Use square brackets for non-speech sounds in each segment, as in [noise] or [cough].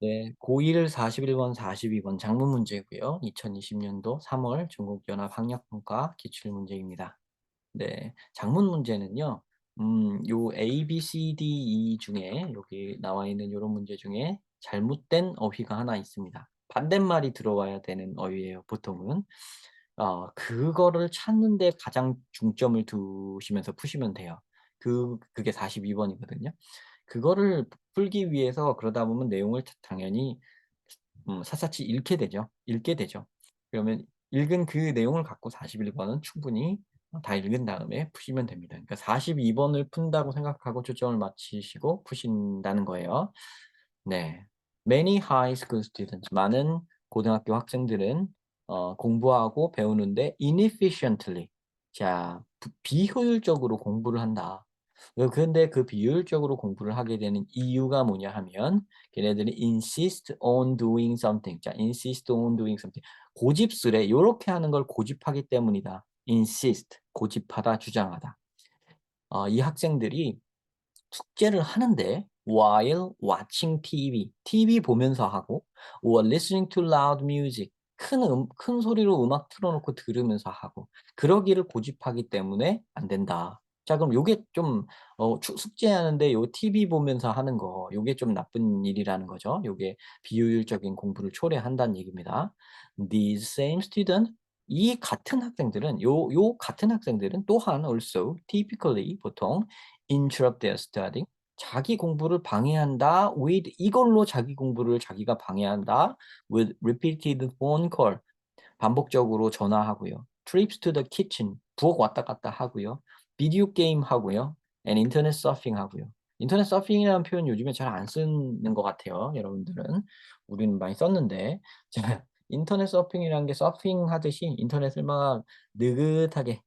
네. 고1 41번 42번 작문 문제고요. 2020년도 3월 전국연합 학력평가 기출 문제입니다. 네. 작문 문제는요. 음 요 A, B, C, D, E 중에 여기 나와 있는 요런 문제 중에 잘못된 어휘가 하나 있습니다. 반대말이 들어와야 되는 어휘예요, 보통은. 어 그거를 찾는 데 가장 중점을 두시면서 푸시면 돼요. 그 그게 42 번이거든요. 그거를 풀기 위해서 그러다 보면 내용을 자 당연히 음 샅샅이 읽게 되죠. 읽게 되죠. 그러면 읽은 그 내용을 갖고 41 번은 충분히 어다 읽은 다음에 푸시면 됩니다. 그러니까 42 번을 푼다고 생각하고 초점을 맞추시고 푸신다는 거예요. 네. Many high school students 많은 고등학교 학생들은 어 공부하고 배우는데 inefficiently 자부 비효율적으로 공부를 한다. 어 근데 그 비효율적으로 공부를 하게 되는 이유가 뭐냐 하면 걔네들이 insist on doing something. 자 insist on doing something. 고집스레 요렇게 하는 걸 고집하기 때문이다. insist 고집하다, 주장하다. 어 이 학생들이 숙제를 하는데 while watching TV, TV 보면서 하고 or listening to loud music 큰 음 큰 소리로 음악 틀어 놓고 들으면서 하고 그러기를 고집하기 때문에 안 된다. 자 그럼 요게 좀어추 숙제하는데 요 TV 보면서 하는 거 요게 좀 나쁜 일이라는 거죠. 요게 비효율적인 공부를 초래한다는 얘기입니다. These same student 이 같은 학생들은 요 요 같은 학생들은 또한 also typically 보통 interrupt their studying 자기 공부를 방해한다 with 이걸로 자기 공부를 자기가 방해한다 with repeated phone call 반복적으로 전화하고요. trips to the kitchen 부엌 왔다 갔다 하고요. 비디오 게임 하고요. and 인터넷 서핑 하고요. 인터넷 서핑이라는 표현 요즘에 잘 안 쓰는 것 같아요, 여러분들은. 우리는 많이 썼는데 [laughs] 자 인터넷 서핑이라는 게 서핑 하듯이 인터넷을 막 느긋하게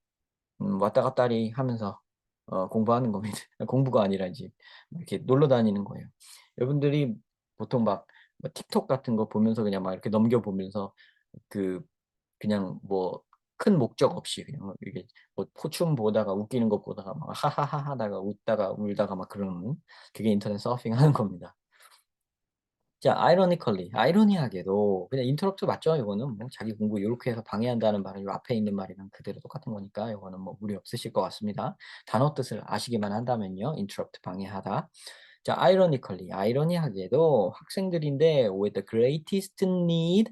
음 왔다 갔다리 하면서 어 공부하는 겁니다. [laughs] 공부가 아니라 이제 이렇게 놀러 다니는 거예요. 여러분들이 보통 막뭐 틱톡 같은 거 보면서 그냥 막 이렇게 넘겨 보면서 그 그냥 뭐 큰 목적 없이 그냥 뭐 이게 뭐 포춘 보다가 웃기는 것 보다가 막 하하하 하다가 웃다가 울다가 막 그러는 그게 인터넷 서핑 하는 겁니다. 자 ironically 아이러니하게도 그냥 인터럽트 맞죠 이거는 뭐 자기 공부 요렇게 해서 방해한다는 말은 요 앞에 있는 말이랑 그대로 똑같은 거니까 요거는 뭐 무리 없으실 것 같습니다. 단어 뜻을 아시기만 한다면요. interrupt 방해하다. 자 ironically 아이러니하게도 학생들인데 with the greatest need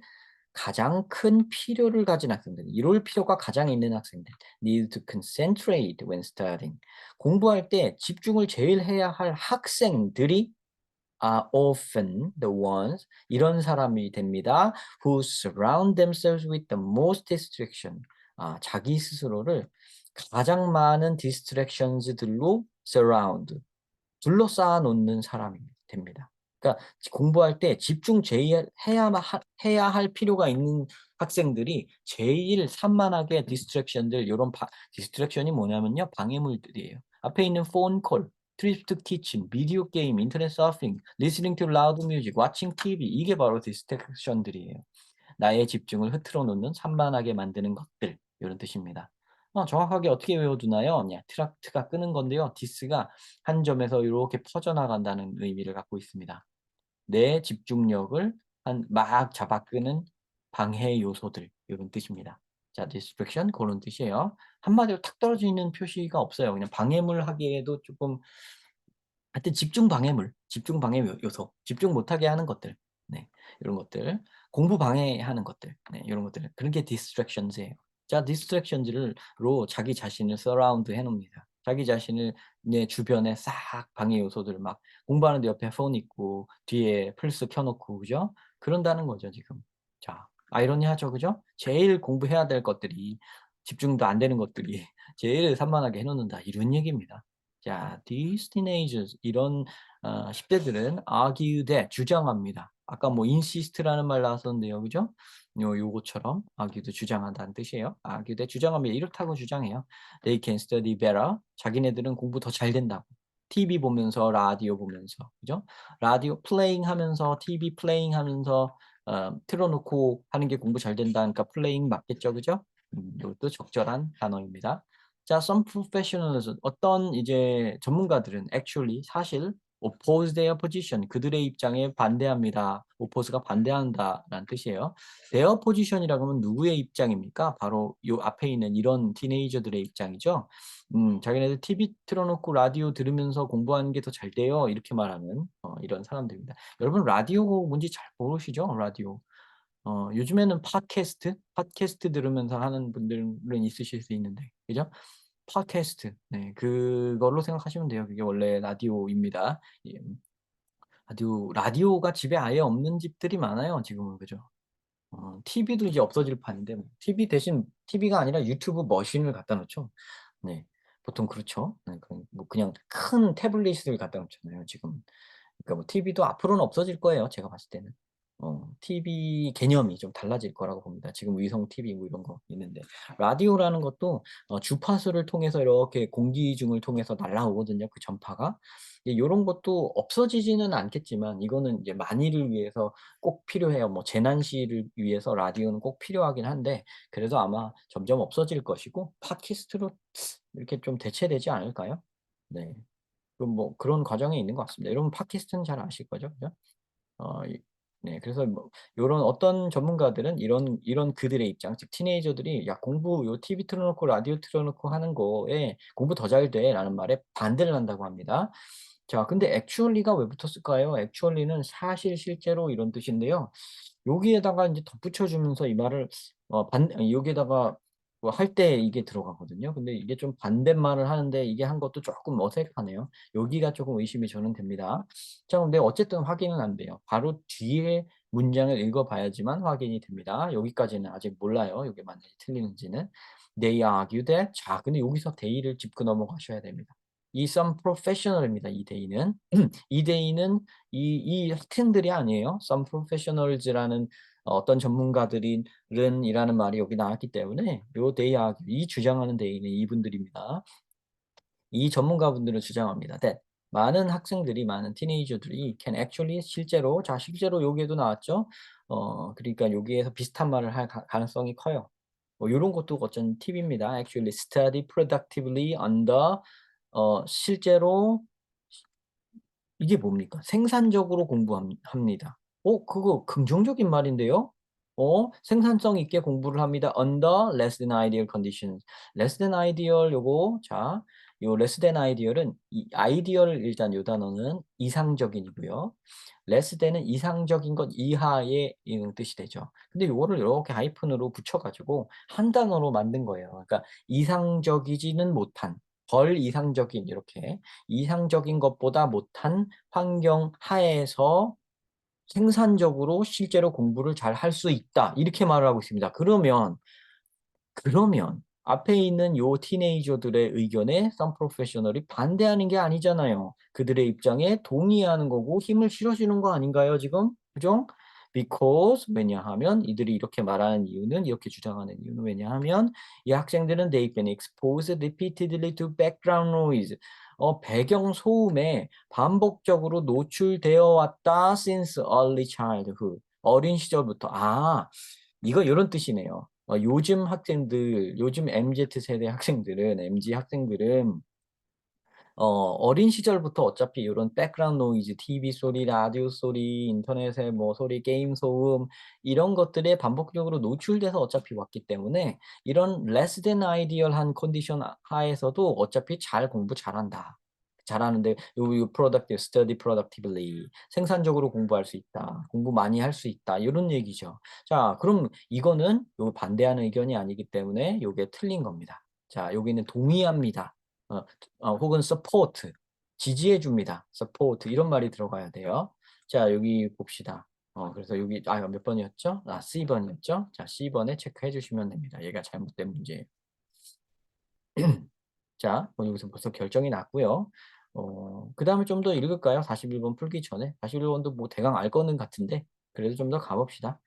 가장 큰 필요를 가진 학생들 이럴 필요가 가장 있는 학생들 need to concentrate when studying 공부할 때 집중을 제일 해야 할 학생들이 are often the ones 이런 사람이 됩니다. who surround themselves with the most distraction. 아, 자기 스스로를 가장 많은 distractions들로 surround 둘러싸아 놓는 사람이 됩니다. 그러니까 공부할 때 집중 제일 해야만 하, 해야 할 필요가 있는 학생들이 제일 산만하게 디스트랙션들 바, 디스트랙션이 뭐냐면요 방해물들이에요. 앞에 있는 폰 콜, 트립 투 키친, 비디오 게임, 인터넷 서핑, listening to loud music, watching TV 이게 바로 디스트랙션들이에요. 나의 집중을 흐트러 놓는 산만하게 만드는 것들 이런 뜻입니다. 어, 정확하게 어떻게 외워두나요? 냐, 트락트가 끄는 건데요. 디스가 한 점에서 이렇게 퍼져나간다는 의미를 갖고 있습니다. 내 집중력을 한 막 잡아 끄는 방해 요소들 이런 뜻입니다. 자, distraction 그런 뜻이에요. 한마디로 탁 떨어지는 표시가 없어요. 그냥 방해물 하기에도 조금 하여튼 집중 방해물, 집중 방해 요 요소, 집중 못하게 하는 것들. 네. 이런 것들. 공부 방해하는 것들. 네. 요런 것들. 그런 게 distractions예요. 자, distractions를 로 자기 자신을 surround 해 놓습니다. 자기 자신을 내 주변에 싹 방해 요소들을 막 공부하는데 옆에 폰 있고 뒤에 플스 켜 놓고 그죠? 그런다는 거죠, 지금. 자, 아이러니하죠, 그죠? 제일 공부해야 될 것들이 집중도 안 되는 것들이 [laughs] 제일 산만하게 해 놓는다. 이런 얘기입니다. 자, these teenagers 이런 어 10 대들은 argue that 주장합니다. 아까 뭐 insist라는 말 나왔었는데요. 그죠? 요 요거처럼 argue도 주장한다는 뜻이에요. that 주장합니다. 이렇다고 주장해요. They can study better. 자기네들은 공부 더 잘 된다고. TV 보면서 라디오 보면서. 그죠? 라디오 playing 하면서 TV playing 하면서 어 틀어 놓고 하는 게 공부 잘 된다. 그러니까 playing 맞겠죠. 그죠? 음 요것도 적절한 단어입니다. 자, some professionals 어떤 이제 전문가들은 actually 사실 oppose their position. 그들의 입장에 반대합니다. oppose가 반대한다라는 뜻이에요. their position이라고 하면 누구의 입장입니까? 바로 요 앞에 있는 이런 티네이저들의 입장이죠. 음, 자기네들 TV 틀어놓고 라디오 들으면서 공부하는 게 더 잘 돼요. 이렇게 말하는 어, 이런 사람들입니다. 여러분 라디오 뭔지 잘 모르시죠? 라디오. 어, 요즘에는 팟캐스트, 팟캐스트 들으면서 하는 분들은 있으실 수 있는데, 그죠? 팟캐스트, 네, 그걸로 생각하시면 돼요. 그게 원래 라디오입니다. 예. 라디오, 라디오가 집에 아예 없는 집들이 많아요, 지금은, 그죠? 어, TV도 이제 없어질 판인데, 뭐. TV 대신 TV가 아니라 유튜브 머신을 갖다 놓죠. 네, 보통 그렇죠. 네, 그, 뭐 그냥 큰 태블릿을 갖다 놓잖아요, 지금. 그러니까 뭐 TV도 앞으로는 없어질 거예요, 제가 봤을 때는. 어, TV 개념이 좀 달라질 거라고 봅니다. 지금 위성 TV 뭐 이런 거 있는데 라디오라는 것도 어, 주파수를 통해서 이렇게 공기 중을 통해서 날라오거든요. 그 전파가 이런 것도 없어지지는 않겠지만 이거는 이제 만일을 위해서 꼭 필요해요. 뭐 재난 시를 위해서 라디오는 꼭 필요하긴 한데 그래도 아마 점점 없어질 것이고 팟캐스트로 이렇게 좀 대체되지 않을까요? 네. 그럼 뭐 그런 과정에 있는 것 같습니다. 여러분 팟캐스트는 잘 아실 거죠, 그죠? 어, 네, 그래서 뭐 요런 어떤 전문가들은 이런 이런 그들의 입장, 즉 티네이저들이 "야 공부 요 TV 틀어 놓고 라디오 틀어 놓고 하는 거에 공부 더 잘 돼."라는 말에 반대를 한다고 합니다. 자 근데 actually가 왜 붙었을까요? actually는 사실, 실제로 이런 뜻인데요. 여기에다가 인제 덧붙여 주면서 이 말을 어 반 여기에다가 뭐 할때 이게 들어가거든요. 근데 이게 좀 반대말을 하는데 이게 한 것도 쪼끔 어색하네요. 여기가 쪼금 의심이 저는 됩니다. 자 근데 어쨌든 확인은 안 돼요. 바로 뒤에 문장을 읽어 봐야지만 확인이 됩니다. 여기까지는 아직 몰라요. 요게 맞는지 틀리는지는. They argue that 자 근데 여기서 they를 짚고 넘어가셔야 됩니다. 이 some professional입니다. 이 they는. [clears throat] 이 they는 이 이 학생들이 아니에요. some professionals라는 어떤 전문가들인 이라는 말이 여기 나왔기 때문에 요 they argue 이 주장하는 they는 이분들입니다. 이 전문가분들은 주장합니다. that 많은 학생들이 많은 티네이저들이 can actually 실제로 자 실제로 여기에도 나왔죠. 어 그러니까 여기에서 비슷한 말을 할 가 가능성이 커요. 뭐 요런 것도 어쩐 팁입니다. actually study productively under 어 실제로 이게 뭡니까? 생산적으로 공부함 합니다. 어 그거 긍정적인 말인데요. 어 생산성 있게 공부를 합니다. under less than ideal conditions. less than ideal 요거 자 요 less than ideal은 이 ideal 일단 요 단어는 이상적인이고요. less than은 이상적인 것 이하의 이런 뜻이 되죠. 근데 요거를 요렇게 하이픈으로 붙여 가지고 한 단어로 만든 거예요. 그러니까 이상적이지는 못한 덜 이상적인 이렇게 이상적인 것보다 못한 환경 하에서 생산적으로 실제로 공부를 잘 할 수 있다. 이렇게 말을 하고 있습니다. 그러면 그러면 앞에 있는 요 티네이저들의 의견에 some professional이 반대하는 게 아니잖아요. 그들의 입장에 동의하는 거고 힘을 실어주는 거 아닌가요, 지금? 그죠? Because 왜냐하면 이들이 이렇게 말하는 이유는 이렇게 주장하는 이유는 왜냐하면 이 학생들은 they've been exposed repeatedly to background noise. 어, 배경 소음에 반복적으로 노출되어 왔다 since early childhood. 어린 시절부터. 아, 이거 이런 뜻이네요. 어, 요즘 학생들, 요즘 MZ 세대 학생들은, MZ 학생들은 어, 어린 시절부터 어차피 이런 백그라운드 노이즈, TV 소리, 라디오 소리, 인터넷의 뭐 소리, 게임 소음 이런 것들에 반복적으로 노출돼서 어차피 왔기 때문에 이런 less than ideal한 컨디션 하에서도 어차피 잘 공부 잘한다. 잘하는데 요, 요 productive, study productively 생산적으로 공부할 수 있다. 공부 많이 할 수 있다. 이런 얘기죠. 자, 그럼 이거는 요 반대하는 의견이 아니기 때문에 요게 틀린 겁니다. 자, 여기는 동의합니다. 어, 어, 혹은 support, 지지해 줍니다. support 이런 말이 들어가야 돼요. 자, 여기 봅시다. 어, 그래서 여기 아, 몇 번이었죠? 아, C번이었죠? 자, C번에 체크해 주시면 됩니다. 얘가 잘못된 문제예요. [clears throat] 자, 뭐 여기서 벌써 결정이 났고요. 어, 그 다음에 좀 더 읽을까요? 41번 풀기 전에. 41번도 뭐 대강 알 거는 같은데, 그래도 좀 더 가봅시다.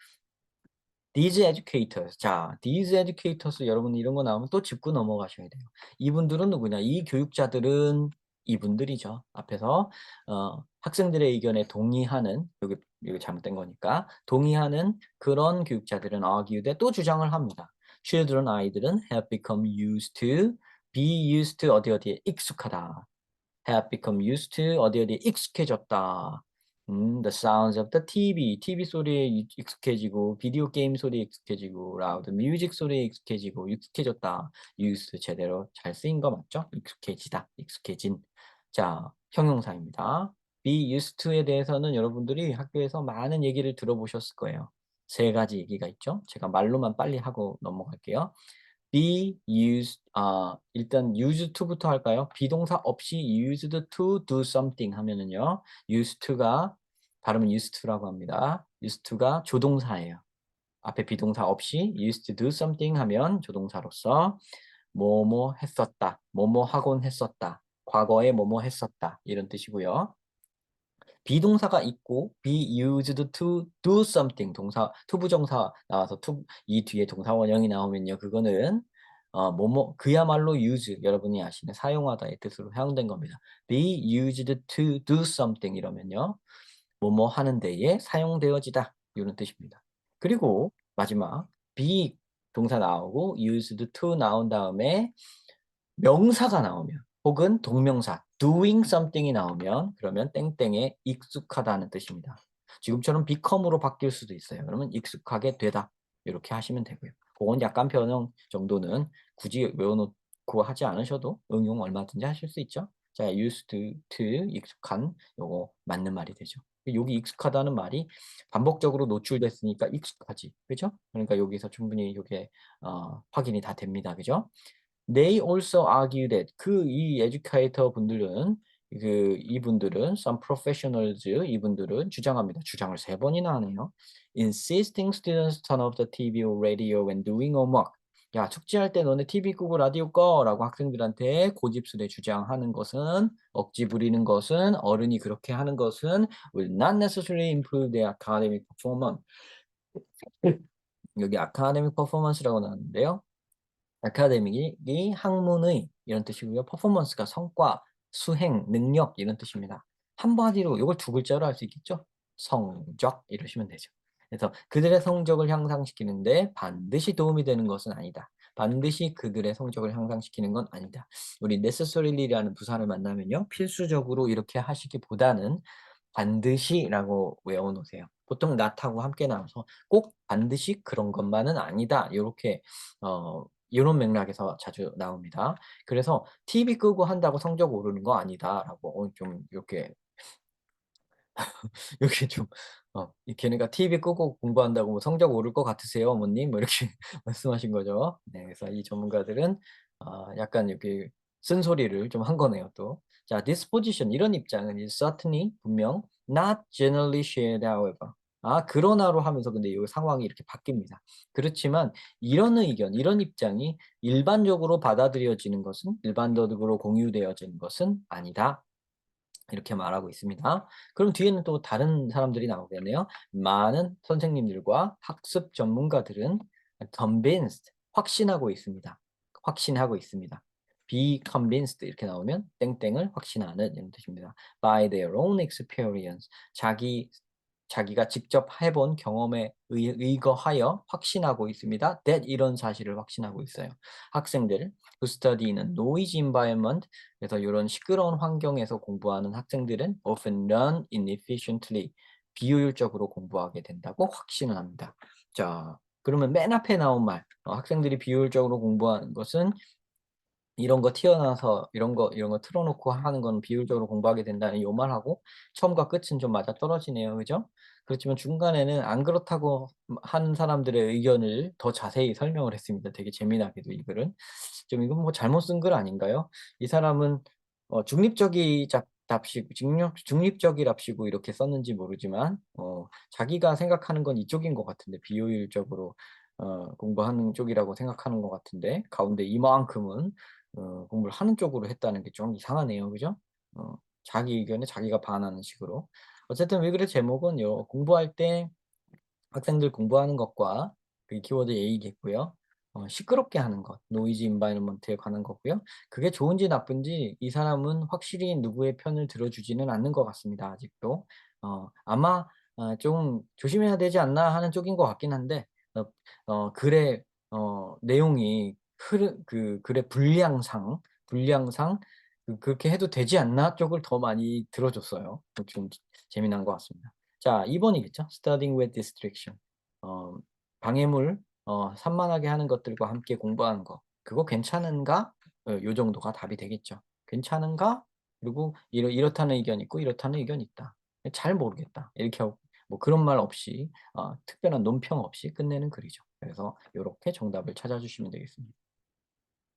These educators. 자, these educators 여러분 이런 거 나오면 또 짚고 넘어가셔야 돼요. 이분들은 누구냐? 이 교육자들은 이분들이죠. 앞에서 어, 학생들의 의견에 동의하는 여기 여기 잘못된 거니까 동의하는 그런 교육자들은 argue 또 주장을 합니다. children 아이들은 have become used to be used to 어디 어디에 익숙하다. have become used to 어디 어디에 익숙해졌다. 음, the sounds of the TV, TV 소리에 이- 익숙해지고, 비디오 게임 소리에 익숙해지고, loud music 소리에 익숙해지고, 익숙해졌다. used 제대로 잘 쓰인 거 맞죠? 익숙해지다, 익숙해진. 자, 형용사입니다. be used to에 대해서는 여러분들이 학교에서 많은 얘기를 들어보셨을 거예요. 세 가지 얘기가 있죠. 제가 말로만 빨리 하고 넘어갈게요. Be used 아 일단 used to부터 할까요? 비동사 없이 used to do something 하면은요. used to가 발음은 used to라고 합니다. used to가 조동사예요. 앞에 비동사 없이 used to do something 하면 조동사로서 뭐뭐 했었다. 뭐뭐 하곤 했었다. 과거에 뭐뭐 했었다. 이런 뜻이고요. 비동사가 있고 be used to do something. 동사 투부정사 나와서 to, 이 뒤에 동사 원형이 나오면요. 그거는 어, 뭐뭐 그야말로 use. 여러분이 아시는 사용하다의 뜻으로 사용된 겁니다. be used to do something 이러면요. 뭐뭐 하는 데에 사용되어지다. 이런 뜻입니다. 그리고 마지막 be 동사 나오고 used to 나온 다음에 명사가 나오면 혹은 동명사 doing something이 나오면 그러면 땡땡에 익숙하다는 뜻입니다. 지금처럼 become으로 바뀔 수도 있어요. 그러면 익숙하게 되다 이렇게 하시면 되고요. 그건 약간 변형 정도는 굳이 외워놓고 하지 않으셔도 응용 얼마든지 하실 수 있죠. 자, used to, 익숙한 요거 맞는 말이 되죠. 여기 익숙하다는 말이 반복적으로 노출됐으니까 익숙하지, 그죠? 그러니까 여기서 충분히 이게 어, 확인이 다 됩니다, 그죠? They also argue that 그 이 에듀케이터 분들은 그 이분들은 some professionals 이분들은 주장합니다. 주장을 세 번이나 하네요. Insisting students turn off the TV or radio when doing homework. 야 숙제할 때 너네 TV 끄고 라디오 꺼라고 학생들한테 고집스레 주장하는 것은 억지 부리는 것은 어른이 그렇게 하는 것은 will not necessarily improve their academic performance. 여기 academic performance라고 나왔는데요. 아카데믹이 학문의 이런 뜻이고요. 퍼포먼스가 성과, 수행, 능력 이런 뜻입니다. 한마디로 이걸 두 글자로 할 수 있겠죠? 성적 이러시면 되죠. 그래서 그들의 성적을 향상시키는데 반드시 도움이 되는 것은 아니다. 반드시 그들의 성적을 향상시키는 건 아니다. 우리 necessary라는 부사를 만나면요. 필수적으로 이렇게 하시기보다는 반드시라고 외워놓으세요. 보통 not하고 함께 나와서 꼭 반드시 그런 것만은 아니다. 이렇게 어, 이런 맥락에서 자주 나옵니다. 그래서 TV 끄고 한다고 성적 오르는 거 아니다라고 어, 좀 이렇게 이렇게 [laughs] 좀 어, 걔네가 TV 끄고 공부한다고 뭐 성적 오를 것 같으세요, 어머님? 뭐 이렇게 [laughs] 말씀하신 거죠. 네, 그래서 이 전문가들은 어, 약간 이렇게 쓴소리를 좀 한 거네요, 또. 자, disposition 이런 입장은 is certainly 분명 not generally shared, however. 아, 그러나로 하면서 근데 이 상황이 이렇게 바뀝니다. 그렇지만 이런 의견, 이런 입장이 일반적으로 받아들여지는 것은 일반적으로 공유되어지는 것은 아니다. 이렇게 말하고 있습니다. 그럼 뒤에는 또 다른 사람들이 나오겠네요. 많은 선생님들과 학습 전문가들은 convinced, 확신하고 있습니다. 확신하고 있습니다. be convinced 이렇게 나오면 땡땡을 확신하는 이런 뜻입니다. by their own experience, 자기 자기가 직접 해본 경험에 의, 의거하여 확신하고 있습니다. that 이런 사실을 확신하고 있어요. 학생들 who study in a noisy environment 그래서 이런 시끄러운 환경에서 공부하는 학생들은 often learn inefficiently 비효율적으로 공부하게 된다고 확신을 합니다. 자, 그러면 맨 앞에 나온 말 어, 학생들이 비효율적으로 공부하는 것은 이런 거 튀어나와서 이런 거 이런 거 틀어놓고 하는 건 비효율적으로 공부하게 된다는 요 말하고 처음과 끝은 좀 맞아 떨어지네요, 그죠? 그렇지만 중간에는 안 그렇다고 한 사람들의 의견을 더 자세히 설명을 했습니다. 되게 재미나게도 이 글은 좀 이건 뭐 잘못 쓴 글 아닌가요? 이 사람은 어, 중립적이 답시고 중립 중립적이랍시고 이렇게 썼는지 모르지만 어, 자기가 생각하는 건 이쪽인 것 같은데 비효율적으로 어, 공부하는 쪽이라고 생각하는 것 같은데 가운데 이만큼은 어, 공부를 하는 쪽으로 했다는 게 좀 이상하네요. 그죠? 어, 자기 의견에 자기가 반하는 식으로. 어쨌든 왜 그래 제목은 요. 공부할 때 학생들 공부하는 것과 그 키워드 A겠고요. 어, 시끄럽게 하는 것, 노이즈 인바이러먼트에 관한 거고요. 그게 좋은지 나쁜지 이 사람은 확실히 누구의 편을 들어주지는 않는 것 같습니다. 아직도. 어, 아마 어, 좀 조심해야 되지 않나 하는 쪽인 것 같긴 한데 어, 어, 글의 어, 내용이 흐르 그 글의 분량상 분량상 그 "그렇게 해도 되지 않나?" 쪽을 더 많이 들어 줬어요. 그좀 재미난 것 같습니다. 자 2 번이겠죠. studying with distraction. 어 방해물 어 산만하게 하는 것들과 함께 공부하는 거. 그거 괜찮은가? 어 요 정도가 답이 되겠죠. 괜찮은가? 그리고 이렇 이렇다는 의견이 있고 이렇다는 의견이 있다. 잘 모르겠다. 이렇게 하고 뭐 그런 말 없이 어 특별한 논평 없이 끝내는 글이죠. 그래서 요렇게 정답을 찾아주시면 되겠습니다.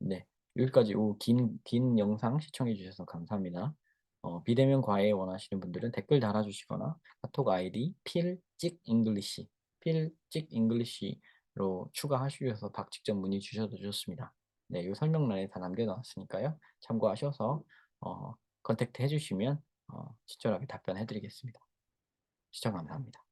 네. 여기까지 요긴긴 영상 시청해 주셔서 감사합니다. 어 비대면 과외 원하시는 분들은 댓글 달아 주시거나 카톡 아이디 필찍 잉글리시 필찍 잉글리시로 추가하셔서 박 직접 문의 주셔도 좋습니다. 네. 요 설명란에 다 남겨 놨으니까요. 참고하셔서 어 컨택트 해 주시면 어 친절하게 답변해 드리겠습니다. 시청 감사합니다.